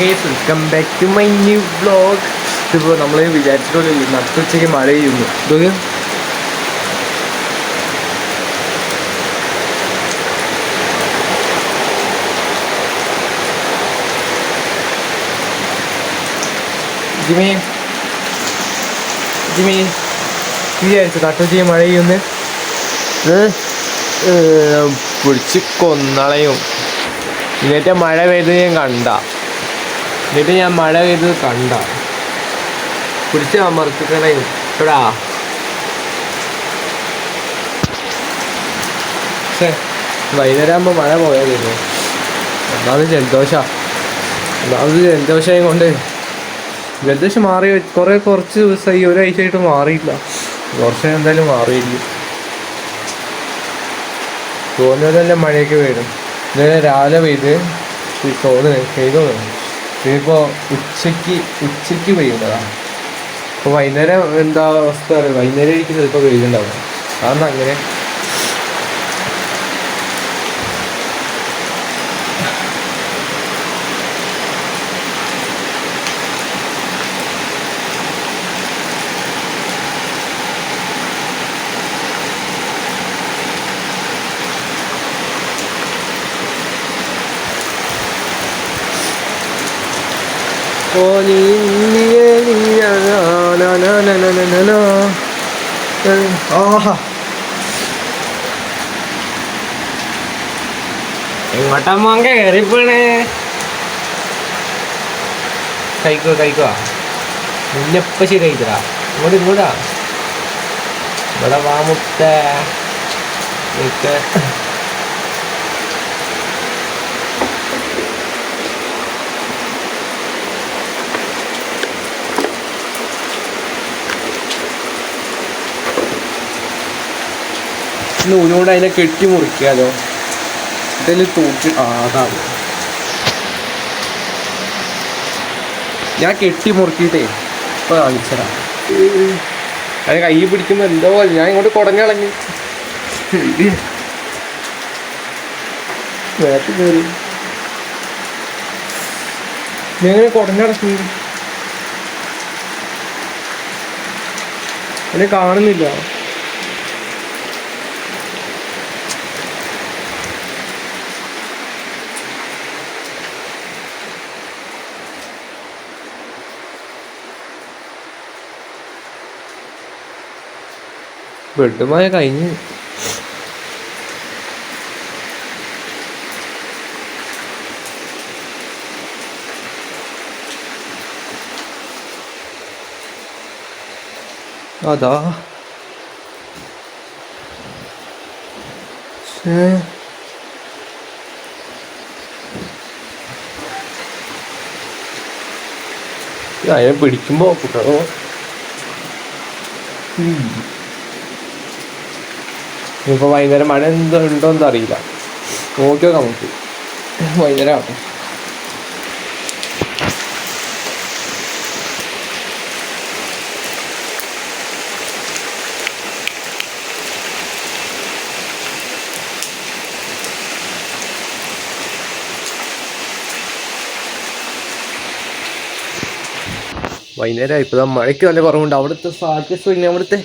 Guys welcome back to my new vlog ഇതിപ്പോൾ നമ്മൾ വിചാരിച്ചിട്ടുള്ള നട്ടുച്ചയ്ക്ക് മഴ ചെയ്യുന്നു ഇത് ജിമി ജിമി വിചാരിച്ചു നട്ടുച്ചയ്ക്ക് മഴ ചെയ്യുന്നു പിടിച്ച് കൊന്നളയും. എന്നിട്ട് മഴ പെയ്ത് ഞാൻ കണ്ട. എന്നിട്ട് ഞാൻ മഴ പെയ്ത് കണ്ട. പിടിച്ച് അമർത്തിക്കണയും എടാ വൈകുന്നേരം ആകുമ്പോൾ മഴ പോയാലില്ലേ ഒന്നാമത് ജലദോഷ. ഒന്നാമത് ജലദോഷം കൊണ്ട് ജലദോഷം മാറി കുറേ കുറച്ച് ദിവസമായി ഒരാഴ്ചയായിട്ട് മാറിയില്ല കുറച്ച് എന്തായാലും മാറിയില്ല തോന്നുന്നത് തന്നെ മഴയൊക്കെ വരും ഇന്നലെ രാവിലെ പെയ്ത് തോന്നുന്നു പെയ്ത് തോന്നുന്നു. ഇതിപ്പോൾ ഉച്ചയ്ക്ക് ഉച്ചയ്ക്ക് പെയ്യുന്നതാണ് ഇപ്പോൾ വൈകുന്നേരം എന്താ അവസ്ഥ അറിയാം? വൈകുന്നേരം ഇരിക്കുന്നത് ചിലപ്പോൾ പെയ്യുന്നുണ്ടാവും അതൊന്നും അങ്ങനെ ആഹാ. എങ്ങോട്ടാ മാങ്ക? കയറിപ്പോണേ കഴിക്കോ കഴിക്കുക നിന്നെപ്പ ശരിയായിത്തരാ ഇങ്ങോട്ട് ഇങ്ങോട്ടാ. ഇവിടെ വാമുട്ട നൂലുകൊണ്ട് അതിനെ കെട്ടി മുറിക്കാലോ. ഇതിൽ തൂക്കി ആ അതാണ് ഞാൻ കെട്ടി മുറുക്കിയിട്ടേ ഇപ്പൊ കാണിച്ചതാ. അത് കൈ പിടിക്കുമ്പോ എന്തോ പോലെ ഞാൻ ഇങ്ങോട്ട് കുടഞ്ഞളഞ്ഞു വേത്ത് കയറി എന്നെ കാണുന്നില്ല. ബെഡുമായ കഴിഞ്ഞ് അതാ ശ്ശേ. ഇത് അതിനെ പിടിക്കുമ്പോ കുട്ടികളോ ഇനിയിപ്പോൾ വൈകുന്നേരം മഴ എന്തോ ഉണ്ടോ എന്ന് അറിയില്ല. നോക്കി നോക്കാം നമുക്ക്. വൈകുന്നേരം ആവട്ടെ. വൈകുന്നേരം ഇപ്പോൾ മഴയ്ക്ക് നല്ല കുറവുണ്ട്. അവിടുത്തെ സാധ്യത പിന്നെ അവിടുത്തെ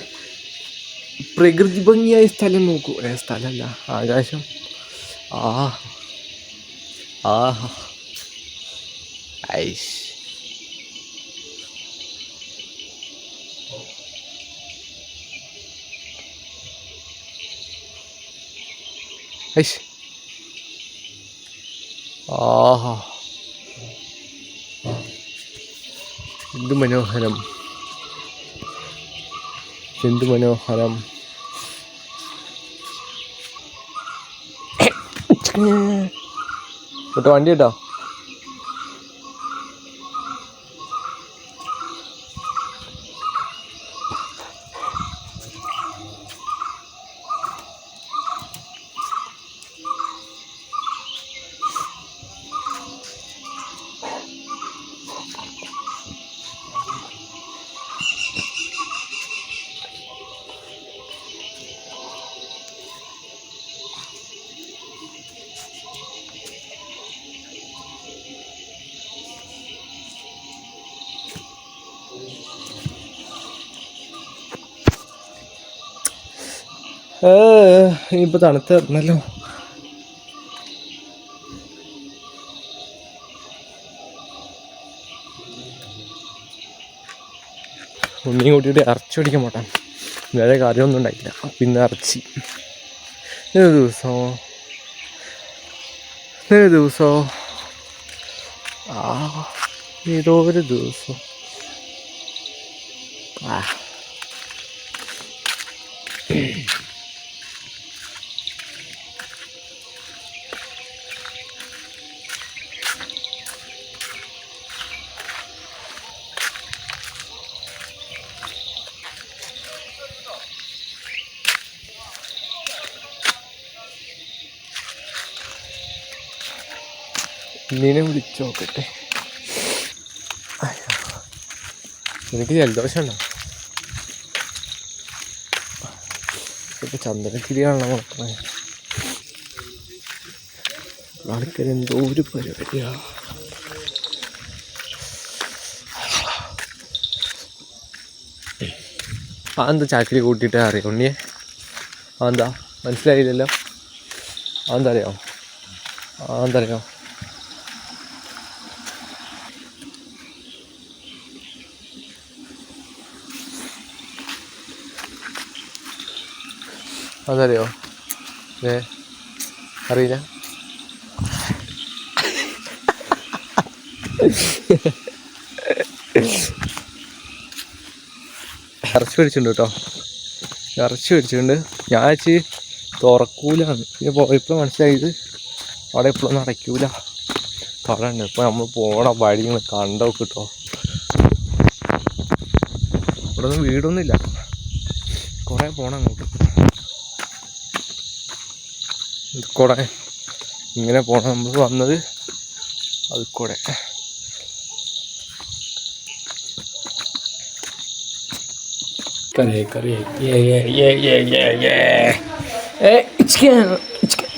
പ്രകൃതി ഭംഗിയായ സ്ഥലം നോക്കൂ. ഏ സ്ഥലമല്ല ആകാശം. ആ ആ ഐഷ്. ഐഷ്. ആഹാ. എന്ത് മനോഹരം. എന്ത് മനോഹരം. കേട്ടോ വണ്ടി കേട്ടോ? ഇനിയിപ്പോൾ തണുത്ത് ഇറങ്ങല്ലോ ഉണ്ണിയും കൂട്ടിയിട്ട് ഇറച്ചി പിടിക്കാൻ പോട്ടെ. വേറെ കാര്യമൊന്നും ഉണ്ടായില്ല പിന്നെ ഇറച്ചി. ഏത് ദിവസമോ ഏത് ദിവസമോ ആ ഏതോ ഒരു ദിവസം. ആ. ഇന്നിനെ വിളിച്ചു നോക്കട്ടെ. എനിക്ക് ജലദോഷമുണ്ടോ? ഇപ്പൊ ചന്ദനത്തിരിയാണല്ലോ നോക്കണേ ആൾക്കാർ എന്തോ ഒരു പരിപാടിയാ. എന്താ ചാക്കിൽ കൂട്ടിയിട്ട് അറിയാം ഉണ്ണിയെ? എന്താ? മനസ്സിലായില്ലല്ലോ. ആ എന്താ അറിയാമോ എന്താ അറിയാമോ അതറിയോ? ഏ അറിയില്ല. ഇറച്ചി പിടിച്ചിട്ടുണ്ട് കേട്ടോ. ഇറച്ചി പിടിച്ചിട്ടുണ്ട് ഞാൻ വെച്ച് തുറക്കൂലാണ്. പിന്നെ പോയപ്പോൾ മനസ്സിലായത്. അവിടെ ഇപ്പോഴൊന്നും അടയ്ക്കൂല പറയണ്ട ഇപ്പം നമ്മൾ വഴി ഇങ്ങനെ കണ്ടോക്ക് കേട്ടോ. ഇവിടെ ഒന്നും വീടൊന്നുമില്ല. കുറേ പോണം അങ്ങോട്ട് ഇത് കൂടെ ഇങ്ങനെ പോണം. നമ്മൾ വന്നത് അത് കൂടെ കറി കറി ചിക്കൻ ചിക്കൻ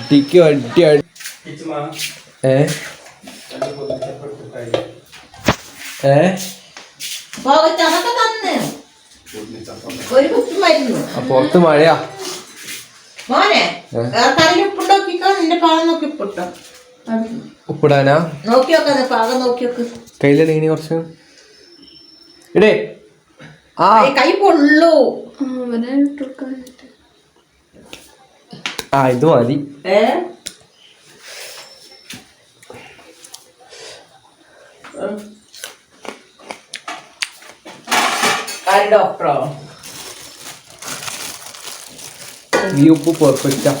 അടിക്ക് അടി അടി ഏ? ഏ? പുറത്ത് മഴയാ. മോനെ ഉപ്പുണ്ടോക്കിക്കോ നിന്റെ പാകം നോക്കി ഉപ്പിട്ടോ. ഉപ്പിടാനാ? നോക്കി നോക്കാതെ പാകം നോക്കി നോക്ക് കയ്യിലല്ലേ ഇനി കുറച്ച്? ഇടേ. ആ. ഏയ് കൈ പൊള്ളു. ആ ഇത് മതി. ഏ? ഡോക്ടറോ? ഈ ഉപ്പ് പെർഫെക്റ്റാ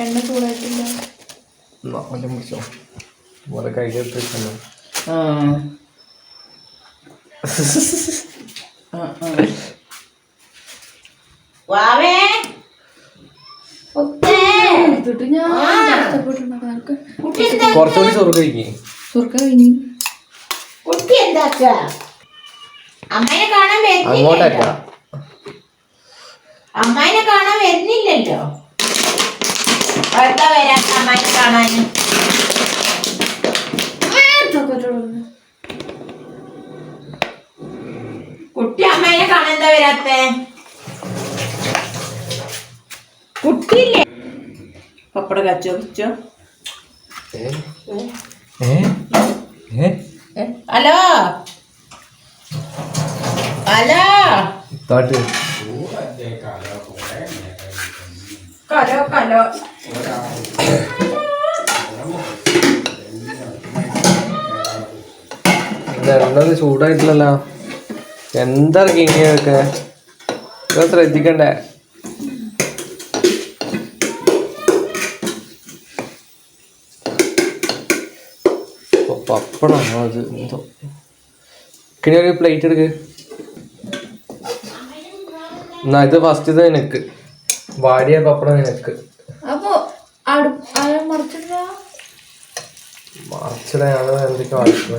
എണ്ണ ചൂടായിട്ടില്ല. അവന്റെ മുറിച്ചോ ആ, ആ. വാവേ! കുറച്ചുകൂടി സ്വർഗം കഴിക്കേ കുട്ടി എന്താക്ക അമ്മേനെ കാണാൻ അങ്ങോട്ടല്ല അമ്മായിനെ കാണാൻ വരുന്നില്ലല്ലോ. എന്താ വരാത്ത അമ്മായിനെ കാണാൻ കുട്ടി അമ്മായിനെ കാണാൻ എന്താ വരാത്ത? കുട്ടിയില്ലേ? പപ്പട കച്ചോ ഏ? ഹലോ? ഹലോ താട്ട്. കലോ കലോ. ഇതെണ്ണത് ചൂടായിട്ടില്ലല്ലോ എന്തിറക്കി ഇങ്ങനെയൊക്കെ ഇത് ശ്രദ്ധിക്കണ്ടേ? പപ്പടാണോ അത്? എന്തോ. കിണി ഒരു പ്ലേറ്റ് എടുക്ക്. എന്നാ ഇത് ഫസ്റ്റ് ഇത് നിനക്ക്. വാടിയ പപ്പടം നിനക്ക്. അപ്പൊ മറിച്ചിട്ടാ എന്തൊക്കെ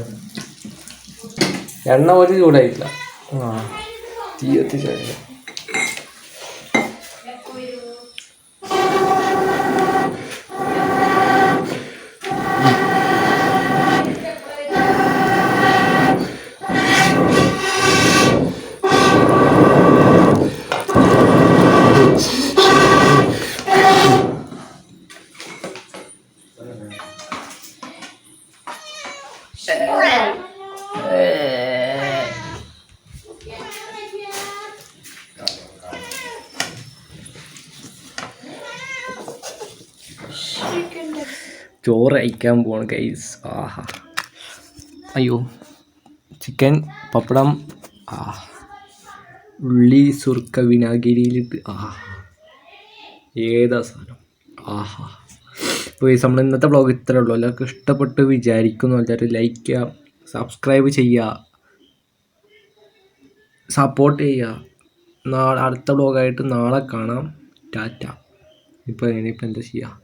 എണ്ണ ഒരു ചൂടായിട്ടില്ല. ആ. തീ എത്തിച്ചായിരുന്നു ചോറ് കഴിക്കാൻ പോവാണ് ഗൈസ് ആഹാ. അയ്യോ. ചിക്കൻ പപ്പടം ആ ഉള്ളി സുർക്ക വിനാഗിരിയിലിട്ട് ആഹാ. ഏതാ സാധനം? ആഹാ. അപ്പോൾ നമ്മൾ ഇന്നത്തെ ബ്ലോഗ് ഇത്രേ ഉള്ളൂ. എല്ലാവർക്കും ഇഷ്ടപ്പെട്ട് വിചാരിക്കുന്നു. എല്ലാവരും ലൈക്ക് ചെയ്യുക സബ്സ്ക്രൈബ് ചെയ്യുക സപ്പോർട്ട് ചെയ്യുക. നാളെ അടുത്ത ബ്ലോഗായിട്ട് നാളെ കാണാം. ടാറ്റ. ഇപ്പോൾ ഇനിയിപ്പോൾ എന്താ ചെയ്യുക